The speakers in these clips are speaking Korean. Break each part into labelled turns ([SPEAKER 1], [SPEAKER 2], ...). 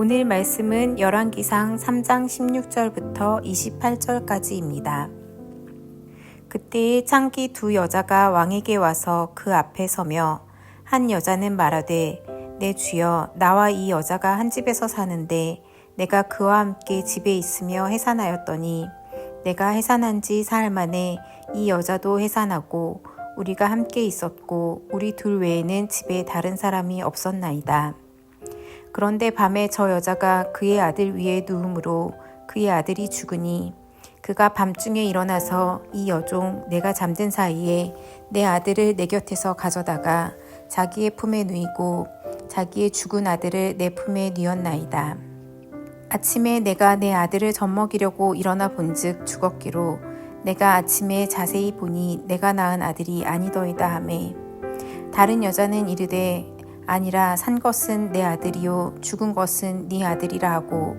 [SPEAKER 1] 오늘 말씀은 열왕기상 3장 16절부터 28절까지입니다. 그때에 창기 두 여자가 왕에게 와서 그 앞에 서며 한 여자는 말하되 내 주여 나와 이 여자가 한 집에서 사는데 내가 그와 함께 집에 있으며 해산하였더니 내가 해산한 지 사흘 만에 이 여자도 해산하고 우리가 함께 있었고 우리 둘 외에는 집에 다른 사람이 없었나이다. 그런데 밤에 저 여자가 그의 아들 위에 누움으로 그의 아들이 죽으니 그가 밤중에 일어나서 이 여종 내가 잠든 사이에 내 아들을 내 곁에서 가져다가 자기의 품에 누이고 자기의 죽은 아들을 내 품에 뉘었나이다. 아침에 내가 내 아들을 젖먹이려고 일어나 본즉 죽었기로 내가 아침에 자세히 보니 내가 낳은 아들이 아니더이다 하매 다른 여자는 이르되 아니라 산 것은 내 아들이요 죽은 것은 네 아들이라 하고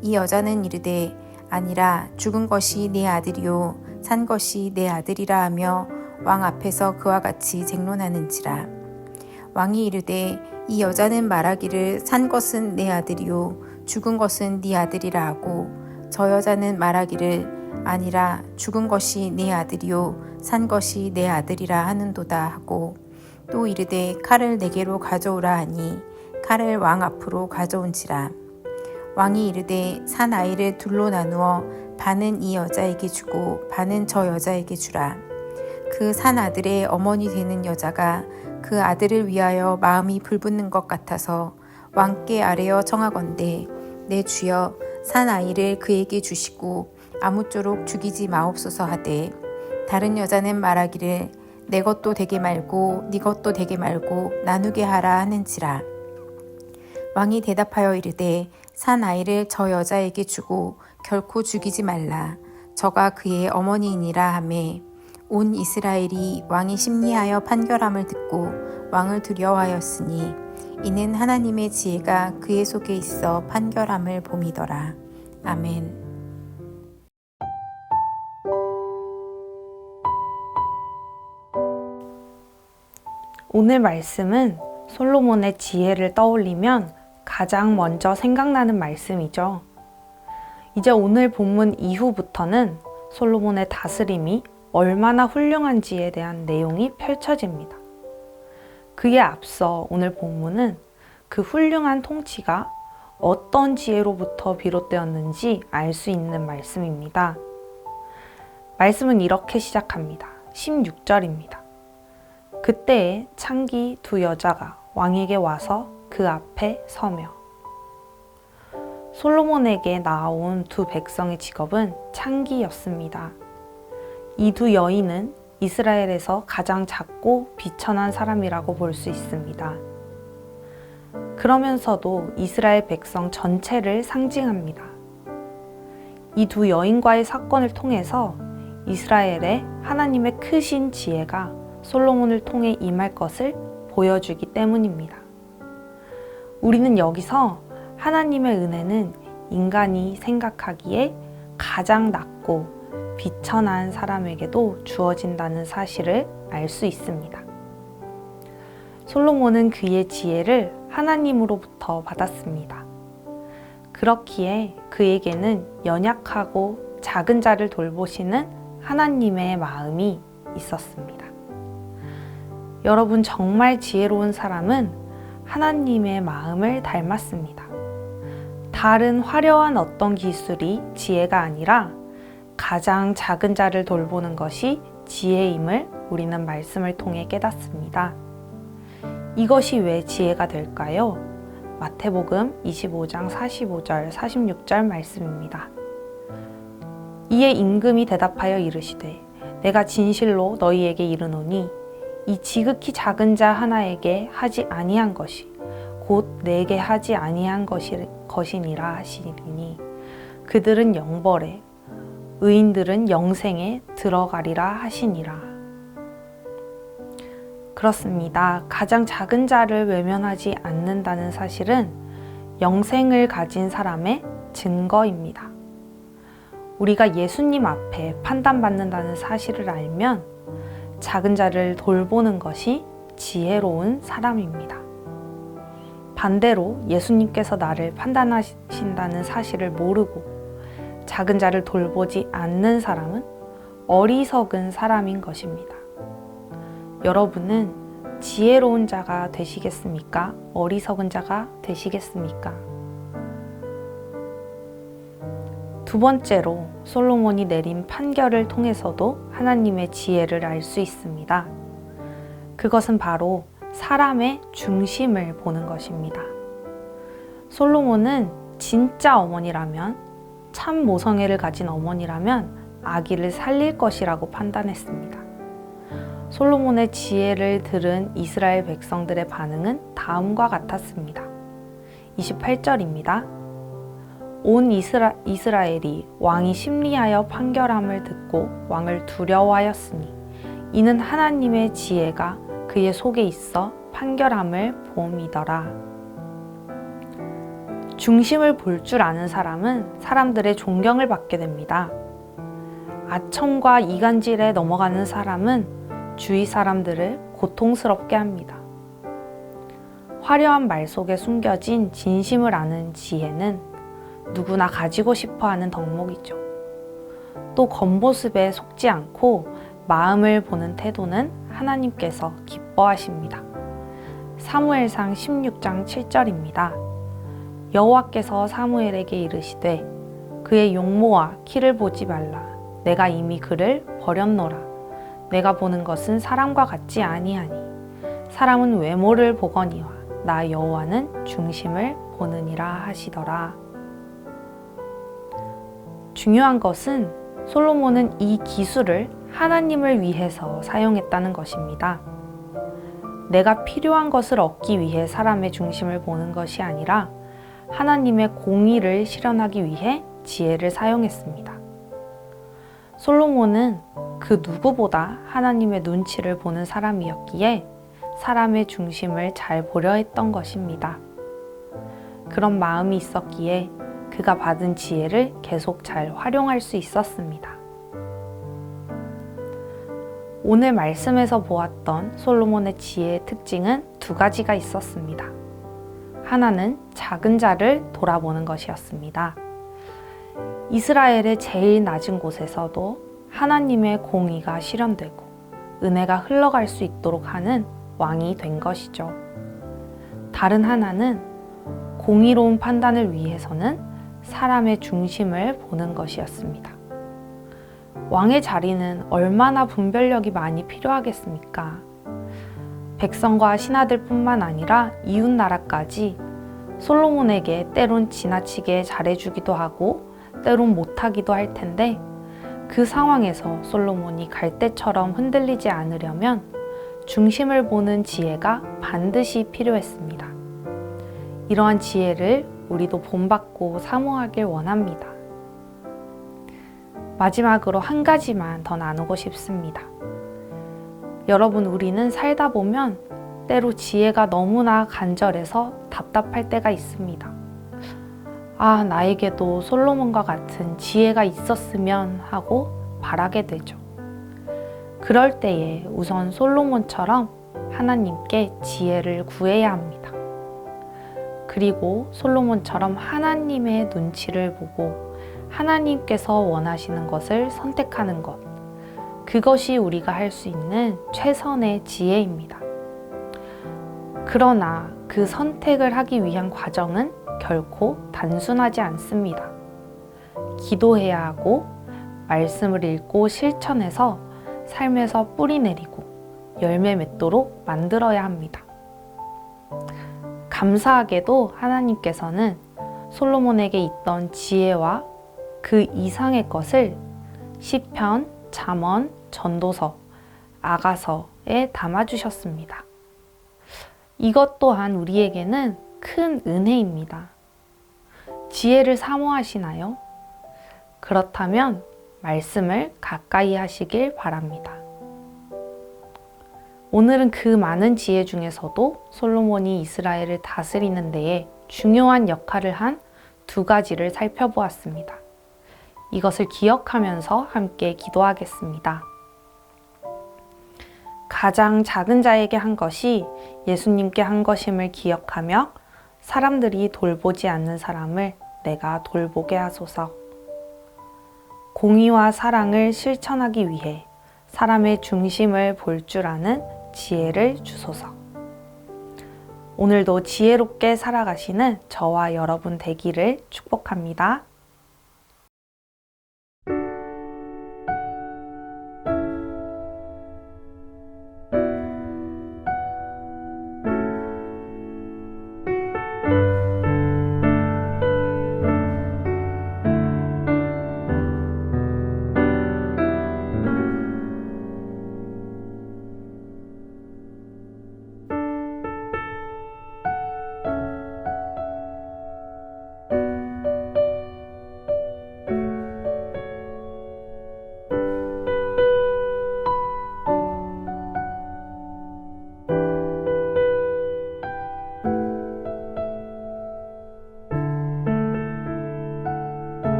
[SPEAKER 1] 이 여자는 이르되 아니라 죽은 것이 네 아들이요 산 것이 내 아들이라 하며 왕 앞에서 그와 같이 쟁론하는지라. 왕이 이르되 이 여자는 말하기를 산 것은 내 아들이요 죽은 것은 네 아들이라 하고 저 여자는 말하기를 아니라 죽은 것이 네 아들이요 산 것이 내 아들이라 하는도다 하고 또 이르되 칼을 내게로 가져오라 하니 칼을 왕 앞으로 가져온지라. 왕이 이르되 산 아이를 둘로 나누어 반은 이 여자에게 주고 반은 저 여자에게 주라. 그 산 아들의 어머니 되는 여자가 그 아들을 위하여 마음이 불붙는 것 같아서 왕께 아뢰어 청하건대 내 주여 산 아이를 그에게 주시고 아무쪼록 죽이지 마옵소서 하되 다른 여자는 말하기를 내 것도 되게 말고 네 것도 되게 말고 나누게 하라 하는지라. 왕이 대답하여 이르되 산 아이를 저 여자에게 주고 결코 죽이지 말라. 저가 그의 어머니이니라 하매. 온 이스라엘이 왕이 심리하여 판결함을 듣고 왕을 두려워하였으니 이는 하나님의 지혜가 그의 속에 있어 판결함을 봄이더라. 아멘.
[SPEAKER 2] 오늘 말씀은 솔로몬의 지혜를 떠올리면 가장 먼저 생각나는 말씀이죠. 이제 오늘 본문 이후부터는 솔로몬의 다스림이 얼마나 훌륭한지에 대한 내용이 펼쳐집니다. 그에 앞서 오늘 본문은 그 훌륭한 통치가 어떤 지혜로부터 비롯되었는지 알 수 있는 말씀입니다. 말씀은 이렇게 시작합니다. 16절입니다. 그때에 창기 두 여자가 왕에게 와서 그 앞에 서며 솔로몬에게 나아온 두 백성의 직업은 창기였습니다. 이 두 여인은 이스라엘에서 가장 작고 비천한 사람이라고 볼 수 있습니다. 그러면서도 이스라엘 백성 전체를 상징합니다. 이 두 여인과의 사건을 통해서 이스라엘의 하나님의 크신 지혜가 솔로몬을 통해 임할 것을 보여주기 때문입니다. 우리는 여기서 하나님의 은혜는 인간이 생각하기에 가장 낮고 비천한 사람에게도 주어진다는 사실을 알 수 있습니다. 솔로몬은 그의 지혜를 하나님으로부터 받았습니다. 그렇기에 그에게는 연약하고 작은 자를 돌보시는 하나님의 마음이 있었습니다. 여러분 정말 지혜로운 사람은 하나님의 마음을 닮았습니다. 다른 화려한 어떤 기술이 지혜가 아니라 가장 작은 자를 돌보는 것이 지혜임을 우리는 말씀을 통해 깨닫습니다. 이것이 왜 지혜가 될까요? 마태복음 25장 45절, 46절 말씀입니다. 이에 임금이 대답하여 이르시되 내가 진실로 너희에게 이르노니 이 지극히 작은 자 하나에게 하지 아니한 것이 곧 내게 하지 아니한 것이, 것이니라 하시니 그들은 영벌에 의인들은 영생에 들어가리라 하시니라. 그렇습니다. 가장 작은 자를 외면하지 않는다는 사실은 영생을 가진 사람의 증거입니다. 우리가 예수님 앞에 판단받는다는 사실을 알면 작은 자를 돌보는 것이 지혜로운 사람입니다. 반대로 예수님께서 나를 판단하신다는 사실을 모르고 작은 자를 돌보지 않는 사람은 어리석은 사람인 것입니다. 여러분은 지혜로운 자가 되시겠습니까? 어리석은 자가 되시겠습니까? 두 번째로 솔로몬이 내린 판결을 통해서도 하나님의 지혜를 알 수 있습니다. 그것은 바로 사람의 중심을 보는 것입니다. 솔로몬은 진짜 어머니라면 참 모성애를 가진 어머니라면 아기를 살릴 것이라고 판단했습니다. 솔로몬의 지혜를 들은 이스라엘 백성들의 반응은 다음과 같았습니다. 28절입니다. 온 이스라, 이스라엘이 왕이 심리하여 판결함을 듣고 왕을 두려워하였으니 이는 하나님의 지혜가 그의 속에 있어 판결함을 봄이더라. 중심을 볼 줄 아는 사람은 사람들의 존경을 받게 됩니다. 아첨과 이간질에 넘어가는 사람은 주위 사람들을 고통스럽게 합니다. 화려한 말 속에 숨겨진 진심을 아는 지혜는 누구나 가지고 싶어 하는 덕목이죠. 또 겉모습에 속지 않고 마음을 보는 태도는 하나님께서 기뻐하십니다. 사무엘상 16장 7절입니다. 여호와께서 사무엘에게 이르시되 그의 용모와 키를 보지 말라 내가 이미 그를 버렸노라 내가 보는 것은 사람과 같지 아니하니 사람은 외모를 보거니와 나 여호와는 중심을 보느니라 하시더라. 중요한 것은 솔로몬은 이 기술을 하나님을 위해서 사용했다는 것입니다. 내가 필요한 것을 얻기 위해 사람의 중심을 보는 것이 아니라 하나님의 공의를 실현하기 위해 지혜를 사용했습니다. 솔로몬은 그 누구보다 하나님의 눈치를 보는 사람이었기에 사람의 중심을 잘 보려 했던 것입니다. 그런 마음이 있었기에 그가 받은 지혜를 계속 잘 활용할 수 있었습니다. 오늘 말씀에서 보았던 솔로몬의 지혜의 특징은 두 가지가 있었습니다. 하나는 작은 자를 돌아보는 것이었습니다. 이스라엘의 제일 낮은 곳에서도 하나님의 공의가 실현되고 은혜가 흘러갈 수 있도록 하는 왕이 된 것이죠. 다른 하나는 공의로운 판단을 위해서는 사람의 중심을 보는 것이었습니다. 왕의 자리는 얼마나 분별력이 많이 필요하겠습니까? 백성과 신하들 뿐만 아니라 이웃 나라까지 솔로몬에게 때론 지나치게 잘해주기도 하고 때론 못하기도 할 텐데 그 상황에서 솔로몬이 갈대처럼 흔들리지 않으려면 중심을 보는 지혜가 반드시 필요했습니다. 이러한 지혜를 우리도 본받고 사모하길 원합니다. 마지막으로 한 가지만 더 나누고 싶습니다. 여러분, 우리는 살다 보면 때로 지혜가 너무나 간절해서 답답할 때가 있습니다. 아, 나에게도 솔로몬과 같은 지혜가 있었으면 하고 바라게 되죠. 그럴 때에 우선 솔로몬처럼 하나님께 지혜를 구해야 합니다. 그리고 솔로몬처럼 하나님의 눈치를 보고 하나님께서 원하시는 것을 선택하는 것. 그것이 우리가 할 수 있는 최선의 지혜입니다. 그러나 그 선택을 하기 위한 과정은 결코 단순하지 않습니다. 기도해야 하고 말씀을 읽고 실천해서 삶에서 뿌리 내리고 열매 맺도록 만들어야 합니다. 감사하게도 하나님께서는 솔로몬에게 있던 지혜와 그 이상의 것을 시편, 잠언, 전도서, 아가서에 담아 주셨습니다. 이것 또한 우리에게는 큰 은혜입니다. 지혜를 사모하시나요? 그렇다면 말씀을 가까이 하시길 바랍니다. 오늘은 그 많은 지혜 중에서도 솔로몬이 이스라엘을 다스리는 데에 중요한 역할을 한 두 가지를 살펴보았습니다. 이것을 기억하면서 함께 기도하겠습니다. 가장 작은 자에게 한 것이 예수님께 한 것임을 기억하며 사람들이 돌보지 않는 사람을 내가 돌보게 하소서. 공의와 사랑을 실천하기 위해 사람의 중심을 볼 줄 아는 지혜를 주소서. 오늘도 지혜롭게 살아가시는 저와 여러분 되기를 축복합니다.